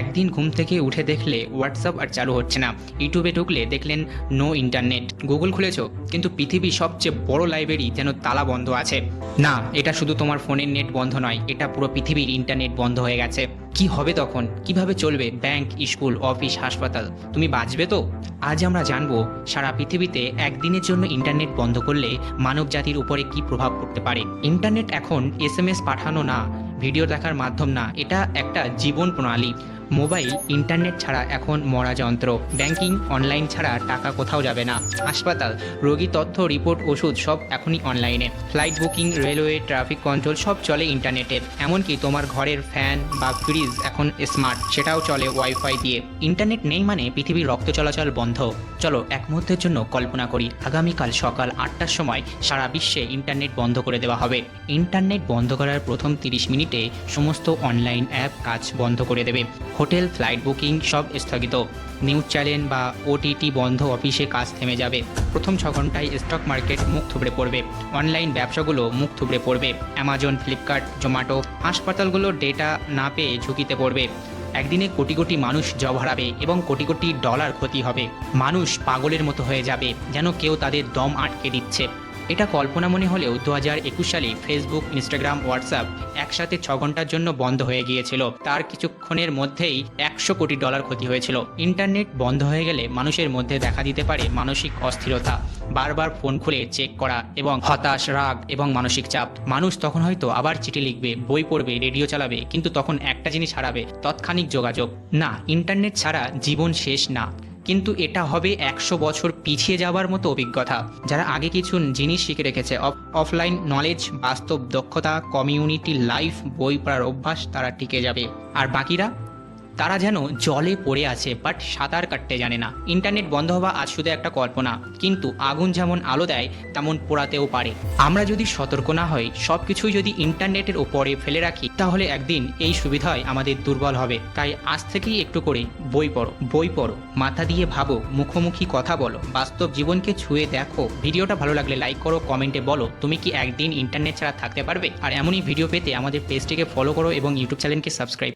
একদিন ঘুম থেকে উঠে দেখলে হোয়াটসঅ্যাপ আর চালু হচ্ছে না। ইউটিউবে ঢুকলে দেখলেন নো ইন্টারনেট গুগল খুলেছ, কিন্তু পৃথিবীর সবচেয়ে বড় লাইব্রেরি যেন তালা বন্ধ আছে। না, এটা শুধু তোমার ফোনের নেট বন্ধ নয়, এটা পুরো পৃথিবীর ইন্টারনেট বন্ধ হয়ে গেছে। কি হবে তখন? কীভাবে চলবে? ব্যাংক স্কুল অফিস হাসপাতাল। তুমি বাঁচবে তো? আজ আমরা জানব সারা পৃথিবীতে একদিনের জন্য ইন্টারনেট বন্ধ করলে মানব জাতির উপরে কি প্রভাব পড়তে পারে। ইন্টারনেট এখন এস পাঠানো না ভিডিও দেখার মাধ্যম না, এটা একটা জীবন প্রণালী। মোবাইল, ইন্টারনেট ছাড়া এখন মরা যন্ত্র। ব্যাংকিং, অনলাইন ছাড়া টাকা কোথাও যাবে না। হাসপাতাল, রোগী তথ্য, রিপোর্ট, ওষুধ সব এখনই অনলাইনে। Flight booking, railway, traffic control সব চলে ইন্টারনেটে। এমনকি তোমার ঘরের ফ্যান বা ফ্রিজ এখন স্মার্ট, সেটাও চলে ওয়াইফাই দিয়ে। ইন্টারনেট নেই মানে পৃথিবীর রক্ত চলাচল বন্ধ। চলো এক মুহূর্তের জন্য কল্পনা করি, আগামীকাল সকাল আটটার সময় সারা বিশ্বে ইন্টারনেট বন্ধ করে দেওয়া হবে। ইন্টারনেট বন্ধ করার প্রথম তিরিশ মিনিটে সমস্ত অনলাইন অ্যাপ কাজ বন্ধ করে দেবে। হোটেল, ফ্লাইট বুকিং সব স্থগিত। নিউজ চ্যানেল বা ওটিটি বন্ধ অফিসে কাজ থেমে যাবে। প্রথম ছ ঘন্টায় স্টক মার্কেট মুখ থুবড়ে পড়বে। অনলাইন ব্যবসাগুলো মুখ থুবড়ে পড়বে। অ্যামাজন ফ্লিপকার্ট জোম্যাটো হাসপাতালগুলো ডেটা না পেয়ে ঝুঁকিতে পড়বে। একদিনে কোটি কোটি মানুষ জব হারাবে এবং কোটি কোটি ডলার ক্ষতি হবে। মানুষ পাগলের মতো হয়ে যাবে, যেন কেউ তাদের দম আটকে দিচ্ছে। এটা কল্পনা মনে হলেও দু হাজার একুশ সালে ফেসবুক ইনস্টাগ্রাম হোয়াটসঅ্যাপ একসাথে ছ ঘণ্টার জন্য বন্ধ হয়ে গিয়েছিল। তার কিছুক্ষণের মধ্যেই একশো কোটি ডলার ক্ষতি হয়েছিল। ইন্টারনেট বন্ধ হয়ে গেলে মানুষের মধ্যে দেখা দিতে পারে মানসিক অস্থিরতা, বারবার ফোন খুলে চেক করা এবং হতাশ, রাগ এবং মানসিক চাপ। মানুষ তখন হয়তো আবার চিঠি লিখবে, বই পড়বে, রেডিও চালাবে, কিন্তু তখন একটা জিনিস হারাবে, তৎক্ষণিক যোগাযোগ। না, ইন্টারনেট ছাড়া জীবন শেষ না। কিন্তু এটা হবে একশো বছর পিছিয়ে যাওয়ার মতো অভিজ্ঞতা। যারা আগে কিছু জিনিস শিখে রেখেছে অফলাইন নলেজ বাস্তব দক্ষতা কমিউনিটি লাইফ বই পড়ার অভ্যাস, তারা টিকে যাবে। আর বাকিরা? তারা যেন জলে পড়ে আছে বাট সাঁতার কাটতে জানে না। ইন্টারনেট বন্ধ হওয়া আজ শুধু একটা কল্পনা, কিন্তু আগুন যেমন আলো দেয়, তেমন পোড়াতেও পারে। আমরা যদি সতর্ক না হই সব কিছুই যদি ইন্টারনেটের ওপরে ফেলে রাখি, তাহলে একদিন এই সুবিধায় আমাদের দুর্বল হবে। তাই আজ থেকেই একটু করে বই পড়ো বই পড়ো, মাথা দিয়ে ভাবো, মুখোমুখি কথা বলো, বাস্তব জীবনকে ছুঁয়ে দেখো। ভিডিওটা ভালো লাগলে লাইক করো কমেন্টে বলো, তুমি কি একদিন ইন্টারনেট ছাড়া থাকতে পারবে? আর এমনই ভিডিও পেতে আমাদের পেজটিকে ফলো করো এবং ইউটিউব চ্যানেলকে সাবস্ক্রাইব